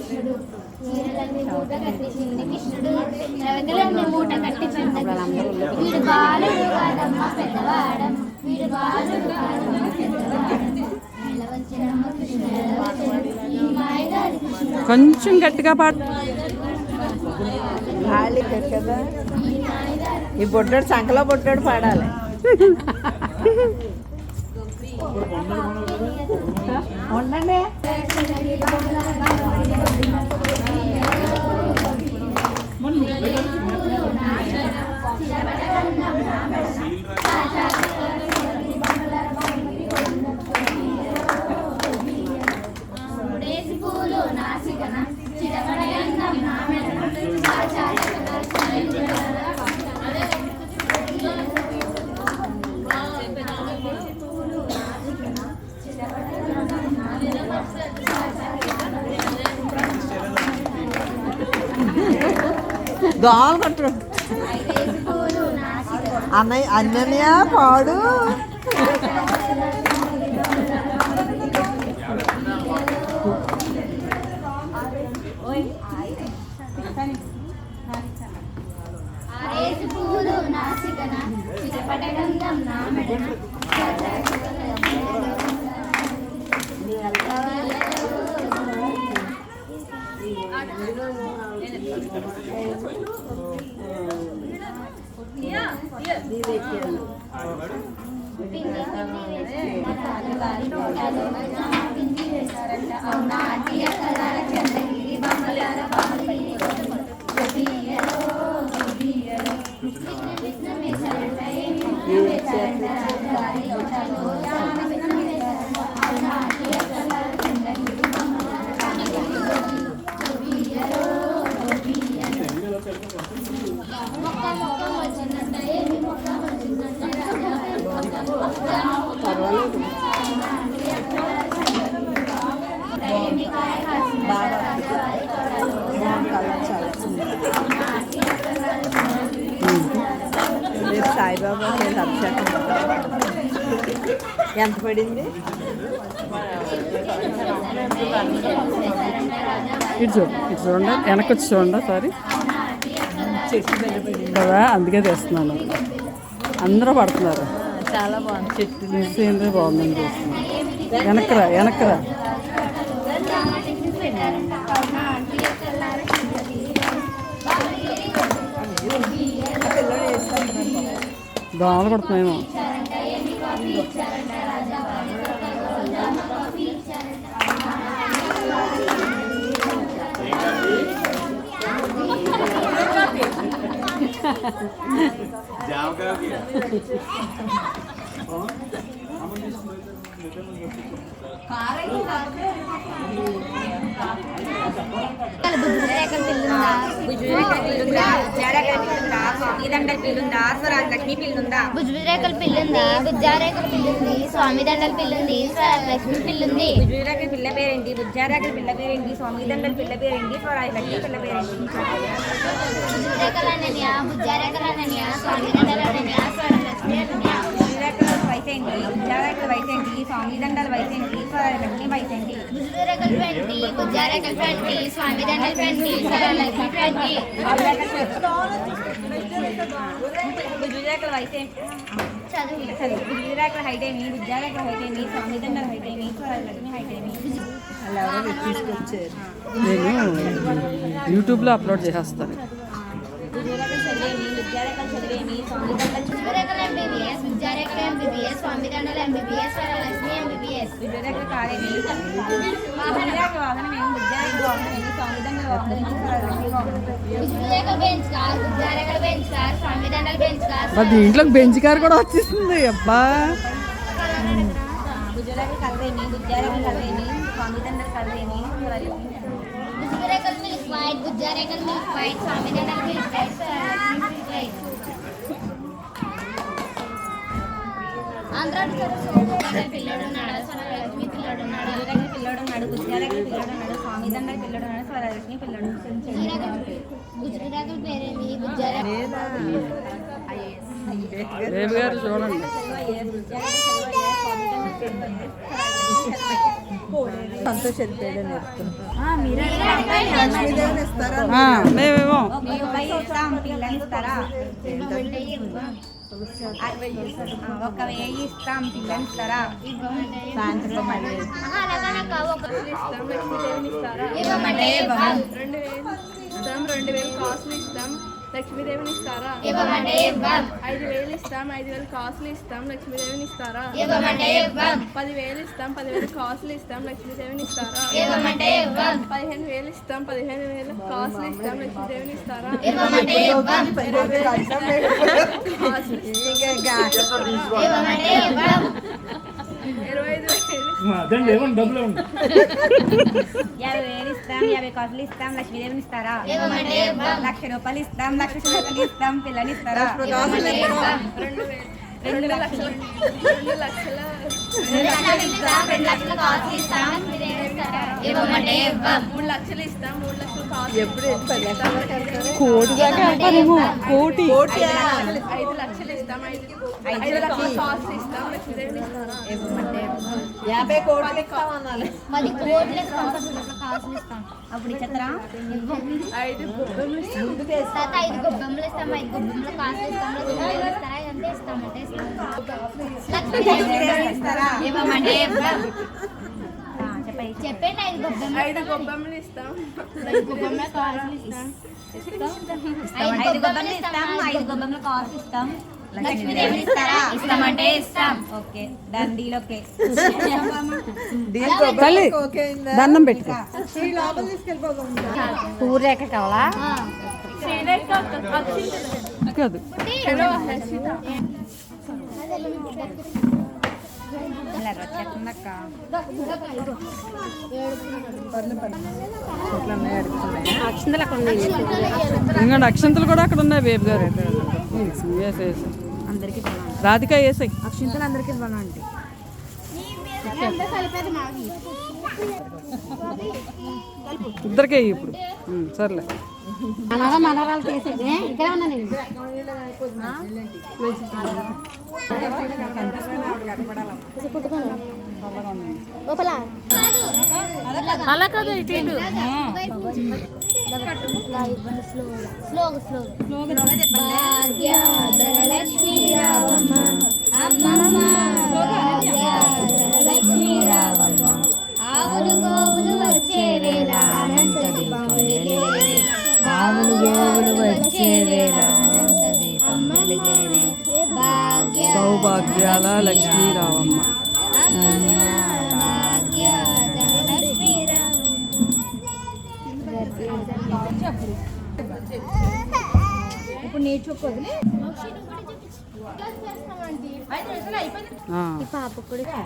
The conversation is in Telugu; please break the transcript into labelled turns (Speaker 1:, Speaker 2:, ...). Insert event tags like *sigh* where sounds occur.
Speaker 1: కృష్ణుడు. చీరలన్నీ మూట కట్టించింది కృష్ణుడు. రవికలన్నీ మూట కట్టించింది వీడు బాలుడు కాదమ్మ పెద్దవాడం వీడు బాలుడు కాదమ్మ పెద్దవాడం నెలవంచనమ్మ కృష్ణుడు. ఈ మాయదారి కృష్ణుడు.
Speaker 2: కొంచెం గట్టిగా
Speaker 3: కదా ఈ బొడ్డాడు సంకలో బొడ్డాడు పాడాలి. *laughs* ఉండండి దోమలు కొట్టు. అన్నయ్య అన్నయ్య పాడు.
Speaker 1: అవునా
Speaker 3: ఎంత పడింది?
Speaker 2: ఇటు చూడు ఇటు చూడండి వెనక్కి వచ్చి చూడండి సారీ కదా అందుకే తీస్తున్నాను. అందరూ పడుతున్నారు.
Speaker 3: చాలా బాగుంది. చెట్టు
Speaker 2: సీనరీ బాగుందని చూస్తున్నాను. వెనక్రా వెనక్రా
Speaker 3: పిల్లలు వేస్తాను
Speaker 2: దోమలు పడుతున్నాయేమో
Speaker 4: లక్ష్మీ పిల్లుందా
Speaker 1: బుజ్జిరేకల పిల్లుంది బుజ్జారేకల పిల్లుంది స్వామి దండల పిల్లుంది. లక్ష్మి పిల్లుంది
Speaker 4: బుజ్జురాకి పిల్ల పేరేంటి? బుజ్జారాకి పిల్ల పేరేంటి? స్వామి దండల పిల్ల పేరేంటి? స్వరాయి లక్ష్మి పిల్ల పేరేంటి?
Speaker 1: అనన్య బుజ్జారేకల అనన్య స్వామి దండల అనన్య స్వరలక్ష్మి అనన్య
Speaker 4: బుజ్జురాకుల వయసు ఏంటి బుజ్జారాకుల వయసు ఏంటి స్వామి దండల వయసు ఏంటి స్వరాయి లక్ష్మి వయసు ఏంటి
Speaker 1: బుజ్జిరేకల ట్వంటీ బుజ్జారేకల ట్వంటీ స్వామి దండల ట్వంటీ స్వరలక్ష్మి ట్వంటీ
Speaker 4: బుజ్జురాకుల వయసు ఏంటి
Speaker 1: చదువు
Speaker 4: సరే బుజ్జురాకుల హైట్ ఏమి బుజ్జారాకుల హైట్ ఏమి స్వామి దండల హైట్ ఏమి స్వరాయి లక్ష్మి హైట్ ఏమి
Speaker 3: అలా ఎవరో తీసుకొచ్చారు
Speaker 2: నేను యూట్యూబ్లో అప్లోడ్ చేసేస్తాను
Speaker 4: బుజ్జురాకుల చదివేమి బుజ్జారాకుల చదివేమి స్వామి దండల
Speaker 1: బుజ్జిరేకల ఎంబీబీఎస్ బుజ్జారేకల ఎంబీబీఎస్ స్వామి దండల ఎంబీబీఎస్ స్వరలక్ష్మి ఎంబీబీఎస్
Speaker 4: బుజ్జురాకుల కాలేమి వాహనం వాహనం వాహనం వాహనం
Speaker 1: బుజ్జిరేకల బెంచ్ కార్ బుజ్జారేకల బెంచ్ కార్ బెంచ్ కార్
Speaker 2: మరి దీంట్లో బెంచ్ కార్ కూడా వచ్చేస్తుంది అబ్బా.
Speaker 4: బుజ్జారకి కలవేని బుజ్జారకి కలవేని స్వామి తండ్రి కలవేని
Speaker 1: బుజ్జిరేకల్ మిల్క్ వైట్ బుజ్జారేకల్ మిల్క్ వైట్ స్వామి దండల milk white Varalakshmi milk white Andhra పిల్లడు ఉన్నాడు స్వరలక్ష్మి పిల్లడు ఉన్నాడు
Speaker 4: బుజ్జారకి పిల్లడు ఉన్నాడు బుజ్జారకి పిల్లడు ఉన్నాడు స్వామి తండ్రి పిల్లడు ఉన్నాడు స్వరలక్ష్మి పిల్లడు
Speaker 1: బుజ్జిరేకల్ పేరేంటి బుజ్జారేకల్
Speaker 3: లేదా
Speaker 2: బేబీ గారు చూడండి.
Speaker 3: సంతోష్
Speaker 2: మేమేమో
Speaker 4: ఒక ఇస్తాం ఒక వెయ్యి ఇస్తాం పిల్లని ఇస్తారా
Speaker 3: సాయంత్రం
Speaker 5: రెండు వేలు ఇస్తాం రెండు వేలు కాసులు ఇస్తాం లక్ష్మీదేవిని ఇస్తారా? ఐదు వేలు ఇస్తాం ఐదు వేలు కాసులు ఇస్తాం లక్ష్మీదేవిని ఇస్తారా? పదివేలు ఇస్తాం పదివేలు కాసులు ఇస్తాం లక్ష్మీదేవిని ఇస్తారా? పదిహేను వేలు ఇస్తాం పదిహేను వేలు కాసులు ఇస్తాం లక్ష్మీదేవిని ఇస్తారా? ఇరవై ఐదు
Speaker 6: అదండి ఏమన్నా డబ్బులు *laughs*
Speaker 4: యాభై వేలు ఇస్తాం యాభై కాసులు ఇస్తాం లక్ష్మీదేవిని ఇస్తారా? లక్ష రూపాయలు ఇస్తాం లక్ష రూపాయలు ఇస్తాం పిల్లని ఇస్తారా?
Speaker 5: రెండు
Speaker 4: లక్షలు.
Speaker 5: రెండు లక్షల.
Speaker 1: రెండు లక్షలు ఇస్తాం
Speaker 5: మూడు లక్షలు ఇస్తాం మూడు లక్షలు
Speaker 2: కోటి దాకా వెళ్తారేమో కోటి.
Speaker 3: కోటి
Speaker 5: ఐదు లక్షలు ఇస్తాం ఐదు లక్షల కాసులు ఇస్తాం
Speaker 3: యాభై కోట్లు ఇస్తామన్నాలి
Speaker 1: పది కోట్లు కాసులు ఇస్తాం.
Speaker 4: అప్పుడు
Speaker 1: ఇవ్వం
Speaker 5: ఐదు గొప్పలు ఇస్తాం.
Speaker 1: ఐదు గొబ్బెమ్మలు ఇస్తాం. ఐదు గొబ్బెమ్మలు కాసులు ఇస్తాం. ఇస్తారా? ఇదంతా ఇస్తాం. అంటే ఇస్తాం.
Speaker 4: ఇస్తారా?
Speaker 1: ఇవ్వమంటే
Speaker 4: చెప్పండి
Speaker 1: ఐదు గొబ్బెమ్మలు
Speaker 5: ఐదు గొప్పలు ఇస్తాం.
Speaker 1: ఐదు గొబ్బెమ్మల కాసులు ఇస్తాం.
Speaker 4: ఐదు గొబ్బెమ్మలు ఇస్తాం. ఐదు గొబ్బెమ్మల కాస్ట్ ఇస్తాం
Speaker 1: లక్ష్మీదేవి ఇస్తారా? ఇస్తామంటే ఇస్తాం.
Speaker 4: Okay. Done. Deal okay.
Speaker 3: Deal
Speaker 2: తల్లి
Speaker 3: కొబ్బరి ఓకే అయిందా?
Speaker 2: దండం పెట్టుకో
Speaker 3: ఈ లోపల తీసుకెళ్ళిపోకుండా
Speaker 4: ఊరేక కావాలా
Speaker 2: కాదు.
Speaker 4: ఇలా
Speaker 2: ఇంకా అక్షంతలు కూడా అక్కడ ఉన్నాయి బేబీ గారు.
Speaker 4: అందరికి
Speaker 2: రాధిక వేసాయి
Speaker 4: అక్షింతలు అందరికి ఇవ్వాలండి
Speaker 2: ఇద్దరికే ఇప్పుడు. సర్లే.
Speaker 1: అలా కాదు ఇటు భాగ్యధరలక్ష్మీ అమ్మమ్మ.
Speaker 2: సౌభాగ్యాల లక్ష్మీ రావమ్మ.
Speaker 4: ఇప్పుడు.
Speaker 1: పాప కూడా